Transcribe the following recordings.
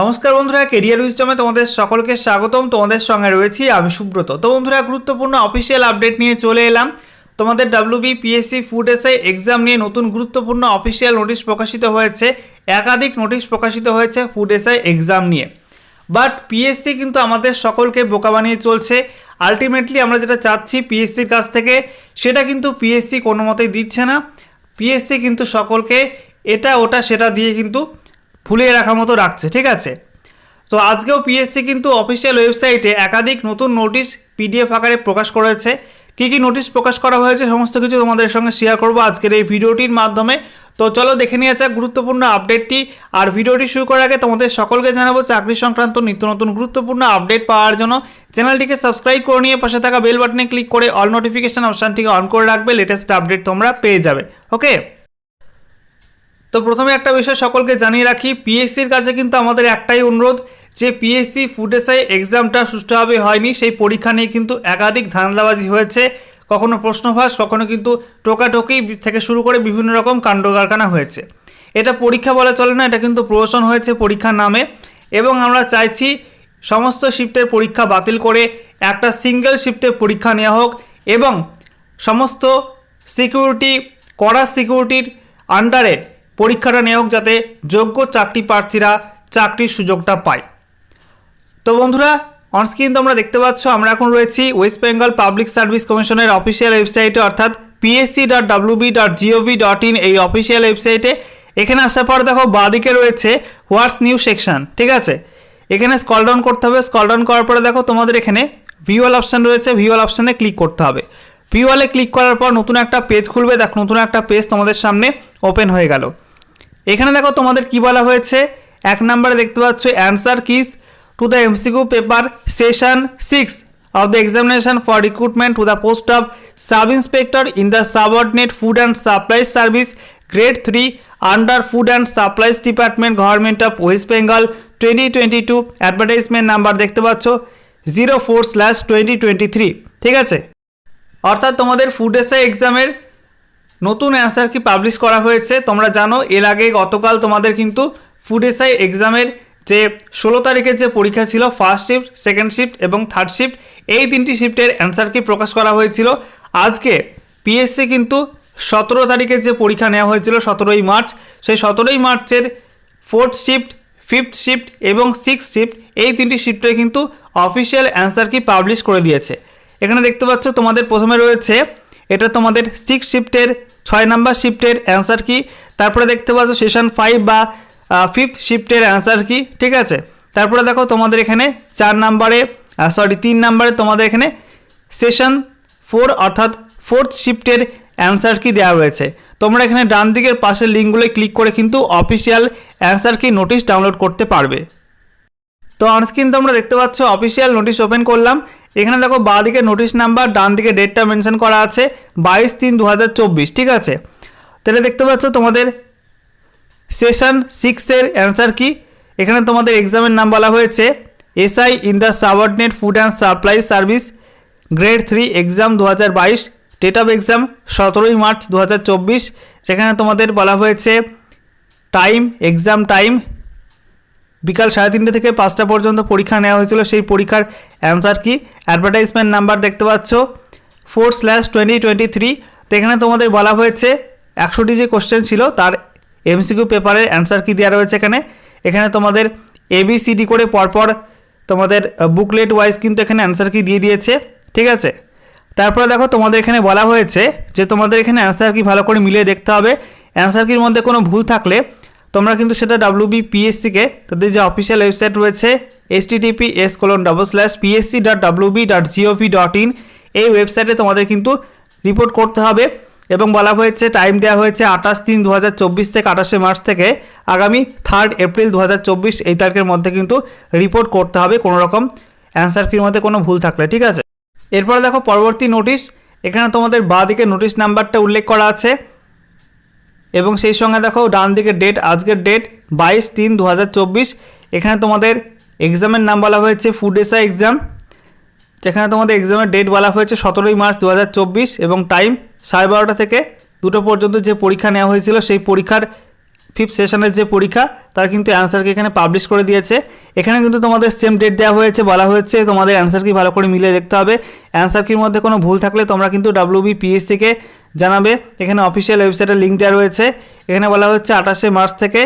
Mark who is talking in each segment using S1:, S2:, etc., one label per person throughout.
S1: নমস্কার বন্ধুরা কেরিয়ার উইস্টমে তোমাদের সকলকে স্বাগতম। তোমাদের সঙ্গে রয়েছি আমি সুব্রত। তো বন্ধুরা, গুরুত্বপূর্ণ অফিসিয়াল আপডেট নিয়ে চলে এলাম। তোমাদের WB PSC food SI exam নিয়ে নতুন গুরুত্বপূর্ণ অফিসিয়াল নোটিশ প্রকাশিত হয়েছে। একাধিক নোটিশ প্রকাশিত হয়েছে ফুড এসআই এক্সাম নিয়ে। বাট পিএসসি কিন্তু আমাদের সকলকে বোকা বানিয়ে চলছে। আলটিমেটলি আমরা যেটা চাচ্ছি পিএসসির কাছ থেকে, সেটা কিন্তু পিএসসি কোনো মতেই দিচ্ছে না। পিএসসি কিন্তু সকলকে এটা ওটা সেটা দিয়ে কিন্তু ফুলিয়ে রাখার মতো রাখছে, ঠিক আছে? তো আজকেও পিএসসি কিন্তু অফিসিয়াল ওয়েবসাইটে একাধিক নতুন নোটিশ পিডিএফ আকারে প্রকাশ করেছে। কী কী নোটিশ প্রকাশ করা হয়েছে সমস্ত কিছু তোমাদের সঙ্গে শেয়ার করব আজকের এই ভিডিওটির মাধ্যমে। তো চলো দেখে নিয়ে যাক গুরুত্বপূর্ণ আপডেটটি আর ভিডিওটি শুরু করার আগে তোমাদের সকলকে জানাব চাকরি সংক্রান্ত নিত্য নতুন গুরুত্বপূর্ণ আপডেট পাওয়ার জন্য। চ্যানেলটিকে সাবস্ক্রাইব করে নিয়ে পাশে থাকা বেল বাটনে ক্লিক করে অল নোটিফিকেশান অপশানটিকে অন করে রাখবে। লেটেস্ট আপডেট তোমরা পেয়ে যাবে ওকে তো প্রথমে একটা বিষয় সকলকে জানিয়ে রাখি পিএসসির কাছে কিন্তু আমাদের একটাই অনুরোধ যে পিএসসি ফুড এসআই এক্সামটা সুষ্ঠুভাবে হয়নি, সেই পরীক্ষা নিয়ে কিন্তু একাধিক ধান্দাবাজি হয়েছে। কখনো প্রশ্নভাস, কখনো কিন্তু টোকাটোকি থেকে শুরু করে বিভিন্ন রকম কাণ্ড কারখানা হয়েছে। এটা পরীক্ষা বলা চলে না, এটা কিন্তু প্রহসন হয়েছে পরীক্ষার নামে। এবং আমরা চাইছি সমস্ত শিফটের পরীক্ষা বাতিল করে একটা সিঙ্গেল শিফটে পরীক্ষা নেওয়া হোক এবং সমস্ত সিকিউরিটি কড়া সিকিউরিটির আন্ডারে পরীক্ষাটা নেওয়া যাতে যোগ্য চাকরি প্রার্থীরা চাকরির সুযোগটা পায়। তো বন্ধুরা অনস্ক্রিন তোমরা দেখতে পাচ্ছ, আমরা এখন রয়েছি ওয়েস্ট বেঙ্গল পাবলিক সার্ভিস কমিশনের অফিসিয়াল ওয়েবসাইটে অর্থাৎ PSC dot WB dot GOV dot in এই অফিসিয়াল ওয়েবসাইটে এখানে আসার পর দেখো, বাঁদিকে রয়েছে হোয়াটস নিউ সেকশন ঠিক আছে? এখানে স্কল ডাউন করতে হবে স্কল ডাউন করার পরে দেখো, তোমাদের এখানে ভিওয়াল অপশান রয়েছে ভিওয়াল অপশানে ক্লিক করতে হবে। ভিওয়ালে ক্লিক করার পর নতুন একটা পেজ খুলবে, দেখো, নতুন একটা পেজ তোমাদের সামনে ওপেন হয়ে গেল। এখানে দেখো তোমাদের কি বলা হয়েছে? এক নাম্বারে দেখতে পাচ্ছ answer keys to the MCQ paper session six of the examination for recruitment to the post of sub inspector in the subordinate food and supply service grade three under food and supplies department government of West Bengal twenty twenty two advertisement number দেখতে পাচ্ছ zero four slash twenty twenty three ঠিক আছে? অর্থাৎ তোমাদের food SI এক্সামের নতুন answer কি publish করা হয়েছে, তোমরা জানো, এর আগে গতকাল তোমাদের কিন্তু ফুড এসআই এক্সামের যে ষোলো তারিখের যে পরীক্ষা ছিল ফার্স্ট শিফট সেকেন্ড শিফট এবং থার্ড শিফট এই তিনটি শিফটের অ্যান্সার কি প্রকাশ করা হয়েছিল? আজকে পিএসসি কিন্তু সতেরো তারিখের যে পরীক্ষা নেওয়া হয়েছিল, সতেরোই মার্চ, সেই সতেরোই মার্চের ফোর্থ শিফট ফিফথ শিফট এবং সিক্স শিফট এই তিনটি শিফটে কিন্তু অফিসিয়াল অ্যান্সার কি পাবলিশ করে দিয়েছে। এখানে দেখতে পাচ্ছ, তোমাদের প্রথমে রয়েছে এটা তোমাদের সিক্স শিফটের ছয় নাম্বার শিফটের অ্যান্সার কি? তারপরে দেখতে পাচ্ছ সেশন ফাইভ বা ফিফথ শিফটের অ্যান্সার কি? ঠিক আছে? তারপরে দেখো তোমাদের এখানে চার নাম্বারে সরি তিন নাম্বারে তোমাদের এখানে সেশন ফোর অর্থাৎ ফোর্থ শিফটের অ্যান্সার কি দেওয়া রয়েছে তোমরা এখানে ডান দিকের পাশের লিঙ্কগুলোয় ক্লিক করে কিন্তু অফিসিয়াল অ্যান্সার কি নোটিশ ডাউনলোড করতে পারবে। তো অনস্ক্রিন তোমরা দেখতে পাচ্ছ অফিসিয়াল নোটিশ ওপেন করলাম। এখানে দেখো বাঁ দিকে নোটিশ নাম্বার ডান দিকে ডেটটা মেনশন করা আছে, বাইশ তিন দু ঠিক আছে? তাহলে দেখতে পাচ্ছ তোমাদের সেশন সিক্সের অ্যান্সার কি? এখানে তোমাদের এক্সামের নাম বলা হয়েছে SI in the subordinate food and supply service grade three exam দু হাজার বাইশ ডেট অফ এক্সাম সতেরোই মার্চ দু হাজার চব্বিশ, যেখানে তোমাদের বলা হয়েছে টাইম এক্সাম টাইম বিকাল সাড়ে তিনটে থেকে পাঁচটা পর্যন্ত পরীক্ষা নেওয়া হয়েছিল। সেই পরীক্ষার অ্যান্সার কি? অ্যাডভার্টাইজমেন্ট নাম্বার দেখতে পাচ্ছ four slash twenty twenty three তো এখানে তোমাদের বলা হয়েছে, একশোটি যে কোশ্চেন ছিল, তার এমসিকিউ পেপারের অ্যান্সার কি দেওয়া রয়েছে এখানে? এখানে তোমাদের এবিসিডি করে পরপর তোমাদের বুকলেট ওয়াইজ কিন্তু এখানে অ্যান্সার কি দিয়ে দিয়েছে, ঠিক আছে? তারপরে দেখো তোমাদের এখানে বলা হয়েছে যে তোমাদের এখানে অ্যান্সার কি ভালো করে মিলিয়ে দেখতে হবে। অ্যান্সার কির মধ্যে কোনো ভুল থাকলে তোমরা কিন্তু সেটা ডাব্লিউবি পিএসসিকে তাদের যে অফিসিয়াল ওয়েবসাইট রয়েছে https colon double slash PSC dot WB dot GOV dot in এই ওয়েবসাইটে তোমাদের কিন্তু রিপোর্ট করতে হবে এবং বলা হয়েছে টাইম দেওয়া হয়েছে আঠাশ তিন দু হাজার চব্বিশ থেকে আঠাশে মার্চ থেকে আগামী থার্ড এপ্রিল দু হাজার চব্বিশ, এই তারিখের মধ্যে কিন্তু রিপোর্ট করতে হবে কোনো রকম অ্যান্সার কির মধ্যে কোনো ভুল থাকলে, ঠিক আছে? এরপরে দেখো পরবর্তী নোটিশ এখানে তোমাদের বাঁ দিকে নোটিশ নাম্বারটা উল্লেখ করা আছে। এবং সেই সঙ্গে দেখো ডান দিকে ডেট আজকের ডেট বাইশ তিন দু এখানে তোমাদের এক্সামের নাম বলা হয়েছে ফুড এসআই এক্সাম যেখানে তোমাদের এক্সামের ডেট বলা হয়েছে সতেরোই মার্চ দু হাজার চব্বিশ এবং টাইম সাড়ে বারোটা থেকে দুটো পর্যন্ত যে পরীক্ষা নেওয়া হয়েছিল, সেই পরীক্ষার ফিফথ সেশনের যে পরীক্ষা, তার কিন্তু অ্যান্সারকে এখানে পাবলিশ করে দিয়েছে। এখানে কিন্তু তোমাদের সেম ডেট দেওয়া হয়েছে, বলা হয়েছে তোমাদের অ্যান্সার কি ভালো করে মিলিয়ে দেখতে হবে। অ্যান্সার কির মধ্যে কোনো ভুল থাকলে তোমরা কিন্তু ডাব্লিউবি পিএসসিকে জানাবে। এখানে অফিসিয়াল ওয়েবসাইটের লিঙ্ক দেওয়া রয়েছে। এখানে বলা হচ্ছে আঠাশে মার্চ থেকে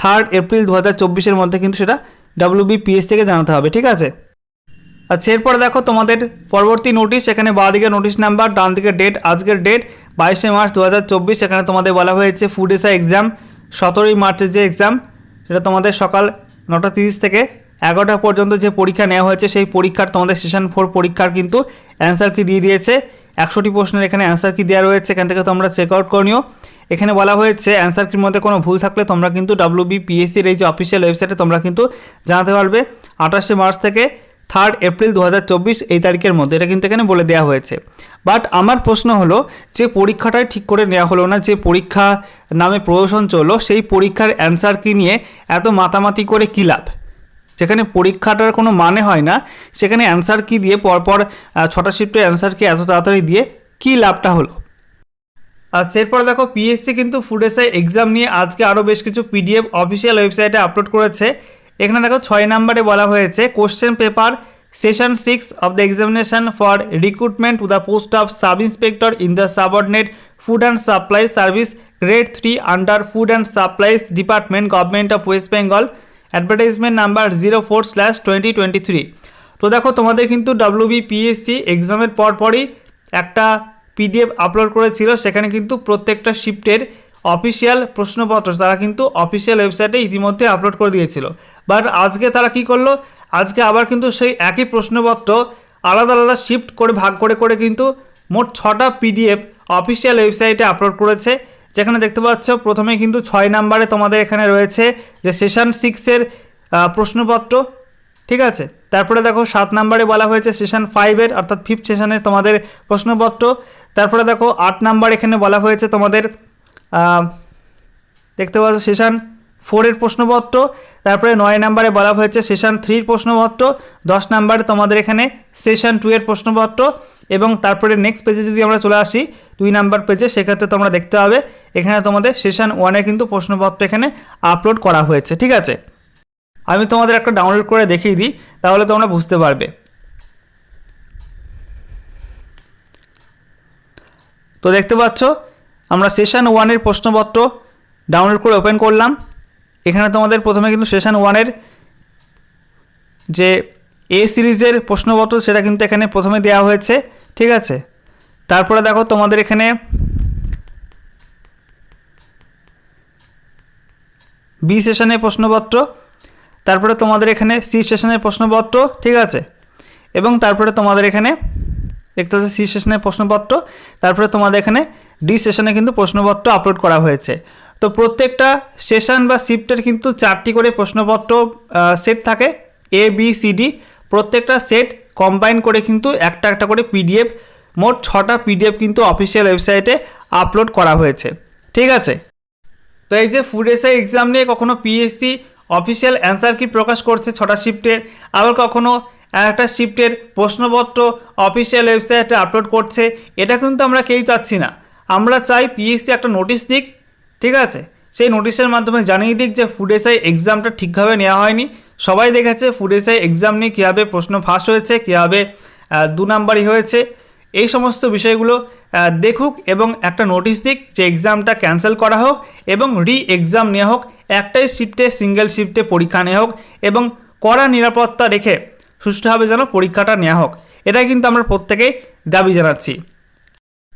S1: থার্ড এপ্রিল দু হাজার মধ্যে কিন্তু সেটা ডাব্লিউবি পিএস থেকে জানাতে হবে, ঠিক আছে? আচ্ছা এরপরে দেখো তোমাদের পরবর্তী নোটিশ এখানে বাঁ দিকে নোটিশ নাম্বার ডান দিকে ডেট আজকের ডেট বাইশে মার্চ দু হাজার চব্বিশ, এখানে তোমাদের বলা হয়েছে ফুড এসা এক্সাম সতেরোই মার্চের যে এক্সাম সেটা তোমাদের সকাল নটা তিরিশ থেকে এগারোটা পর্যন্ত যে পরীক্ষা নেওয়া হয়েছে, সেই পরীক্ষার তোমাদের সেশন ফোর পরীক্ষার কিন্তু অ্যান্সার কি দিয়ে দিয়েছে। একশোটি প্রশ্নের এখানে অ্যান্সার কি দেওয়া রয়েছে? এখান থেকে তোমরা চেক আউট করে নিও। এখানে বলা হয়েছে অ্যান্সার কির মধ্যে কোনো ভুল থাকলে তোমরা কিন্তু ডাব্লিউবি পিএসসির এই যে অফিসিয়াল ওয়েবসাইটে তোমরা কিন্তু জানাতে পারবে। আঠাশে মার্চ থেকে থার্ড এপ্রিল দু হাজার চব্বিশ এই তারিখের মধ্যে। এটা কিন্তু এখানে বলে দেওয়া হয়েছে। বাট আমার প্রশ্ন হলো, যে পরীক্ষাটাই ঠিক করে নেওয়া হলো না, যে পরীক্ষা নামে প্রদর্শন চলল, সেই পরীক্ষার অ্যান্সার কি নিয়ে এত মাতামাতি করে কী লাভ? যেখানে পরীক্ষাটার কোনো মানে হয় না, সেখানে অ্যান্সার কি দিয়ে, পরপর ছটা শিফটের অ্যান্সার কি এত তাড়াতাড়ি দিয়ে কী লাভটা হলো? আর এরপর দেখো পিএসসি কিন্তু ফুড এসআই এক্সাম নিয়ে আজকে আরও বেশ কিছু পিডিএফ অফিসিয়াল ওয়েবসাইটে আপলোড করেছে। এখানে দেখো, ছয় নম্বরে বলা হয়েছে question paper session six of the examination for recruitment to the post of sub inspector in the subordinate food and supply service grade three under food and supplies department government of West Bengal advertisement number zero four slash twenty twenty three তো দেখো, তোমাদের কিন্তু WB PSC এক্সামের পরপরই একটা PDF upload করেছিল, সেখানে কিন্তু প্রত্যেকটা শিফটের অফিসিয়াল প্রশ্নপত্র তারা কিন্তু অফিসিয়াল ওয়েবসাইটে ইতিমধ্যে আপলোড করে দিয়েছিল। বাট আজকে তারা কি করল? আজকে আবার কিন্তু সেই একই প্রশ্নপত্র আলাদা আলাদা শিফট করে, ভাগ করে করে কিন্তু মোট ছটা পিডিএফ অফিসিয়াল ওয়েবসাইটে আপলোড করেছে। যেখানে দেখতে পাচ্ছ প্রথমে কিন্তু ছয় নাম্বারে তোমাদের এখানে রয়েছে যে সেশন সিক্সের প্রশ্নপত্র, ঠিক আছে? তারপরে দেখো সাত নাম্বারে বলা হয়েছে সেশন ফাইভের, অর্থাৎ ফিফথ সেশনে তোমাদের প্রশ্নপত্র। তারপরে দেখো আট নাম্বার এখানে বলা হয়েছে তোমাদের দেখতে পাচ্ছ সেশন ফোরের প্রশ্নপত্র, তারপরে নয় নাম্বারে বলা হয়েছে সেশন থ্রির প্রশ্নপত্র, দশ নাম্বারে তোমাদের এখানে সেশন টু এর প্রশ্নপত্র এবং তারপরে নেক্সট পেজে যদি আমরা চলে আসি, দুই নাম্বার পেজে সেক্ষেত্রে তোমরা দেখতে হবে এখানে তোমাদের সেশন ওয়ানে কিন্তু প্রশ্নপত্র এখানে আপলোড করা হয়েছে, ঠিক আছে? আমি তোমাদের একটা ডাউনলোড করে দেখিয়ে দিই, তাহলে তোমরা বুঝতে পারবে। তো দেখতে পাচ্ছ, আমরা সেশন ওয়ানের প্রশ্নপত্র ডাউনলোড করে ওপেন করলাম। এখানে তোমাদের প্রথমে কিন্তু সেশন ওয়ানের যে এ সিরিজের প্রশ্নপত্র, সেটা কিন্তু এখানে প্রথমে দেওয়া হয়েছে, ঠিক আছে? তারপরে দেখো তোমাদের এখানে বি সেশনের প্রশ্নপত্র, তারপরে তোমাদের এখানে সি সেশনের প্রশ্নপত্র, ঠিক আছে? এবং তারপরে তোমাদের এখানে দেখতে পাচ্ছ সি সেশনের প্রশ্নপত্র, তারপরে তোমাদের এখানে ডি সেশনে কিন্তু প্রশ্নপত্র আপলোড করা হয়েছে। তো প্রত্যেকটা সেশন বা শিফটের কিন্তু চারটি করে প্রশ্নপত্র সেট থাকে এ বি সি ডি প্রত্যেকটা সেট কম্বাইন করে কিন্তু একটা একটা করে পিডিএফ মোট ছটা পিডিএফ কিন্তু অফিসিয়াল ওয়েবসাইটে আপলোড করা হয়েছে। ঠিক আছে? তো এই যে ফুড এসআই এক্সাম নিয়ে কখনো পিএসসি অফিসিয়াল অ্যান্সার কি প্রকাশ করছে ছটা শিফটের আবার কখনো একটা শিফটের প্রশ্নপত্র অফিসিয়াল ওয়েবসাইটে আপলোড করছে? এটা কিন্তু আমরা কেউই চাচ্ছি না। আমরা চাই পিএসসি একটা নোটিশ দিক ঠিক আছে? সেই নোটিশের মাধ্যমে জানিয়ে দিক যে ফুড এসআই এক্সামটা ঠিকভাবে নেওয়া হয়নি। সবাই দেখেছে ফুড এসআই এক্সাম নিয়ে কীভাবে প্রশ্ন ফাঁস হয়েছে, কীভাবে দু নাম্বারই হয়েছে। এই সমস্ত বিষয়গুলো দেখুক এবং একটা নোটিশ দিক যে এক্সামটা ক্যান্সেল করা হোক এবং রি এক্সাম নেওয়া হোক। একটাই শিফটে সিঙ্গেল শিফটে পরীক্ষা নেওয়া হোক এবং কড়া নিরাপত্তা রেখে সুষ্ঠুভাবে যেন পরীক্ষাটা নেওয়া হোক। এটা কিন্তু আমরা প্রত্যেকেই দাবি জানাচ্ছি।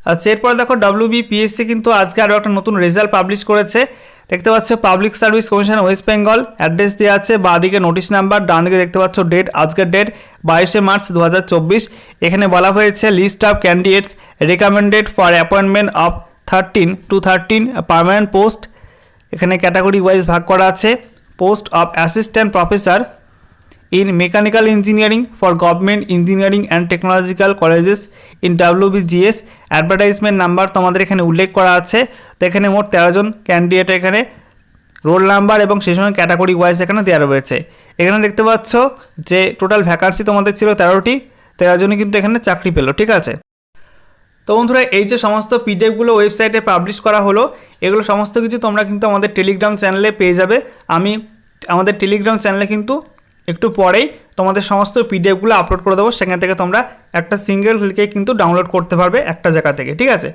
S1: আচ্ছা এরপর দেখো ডাব্লিউবি পিএসসি কিন্তু আজকে আরও একটা নতুন রেজাল্ট পাবলিশ করেছে। দেখতে পাচ্ছ public service commission West Bengal address দেওয়া আছে বা দিকে নোটিশ নাম্বার ডান দিকে দেখতে পাচ্ছ ডেট আজকের ডেট বাইশে মার্চ দু হাজার চব্বিশ। এখানে বলা হয়েছে list of candidates recommended for appointment of thirteen to thirteen permanent post এখানে ক্যাটাগরি ওয়াইজ ভাগ করা আছে। Post of assistant professor in mechanical engineering for government engineering and technological colleges in WBGS advertisement number তোমাদের এখানে উল্লেখ করা আছে। তো এখানে মোট তেরো জন ক্যান্ডিডেট এখানে রোল নাম্বার এবং সেই সময় ক্যাটাগরি ওয়াইজ এখানে দেওয়া রয়েছে। এখানে দেখতে পাচ্ছ যে টোটাল ভ্যাকান্সি তোমাদের ছিল তেরোটি, তেরো জনই কিন্তু এখানে চাকরি পেল, ঠিক আছে? তো বন্ধুরা, এই যে সমস্ত পিডিএফগুলো ওয়েবসাইটে পাবলিশ করা হলো, এগুলো সমস্ত কিছু তোমরা কিন্তু আমাদের টেলিগ্রাম চ্যানেলে পেয়ে যাবে। আমি আমাদের টেলিগ্রাম চ্যানেলে কিন্তু একটু পরেই তোমাদের সমস্ত পিডিএফগুলো আপলোড করে দেবো। সেখান থেকে তোমরা একটা সিঙ্গেল ক্লিকে কিন্তু ডাউনলোড করতে পারবে একটা জায়গা থেকে, ঠিক আছে?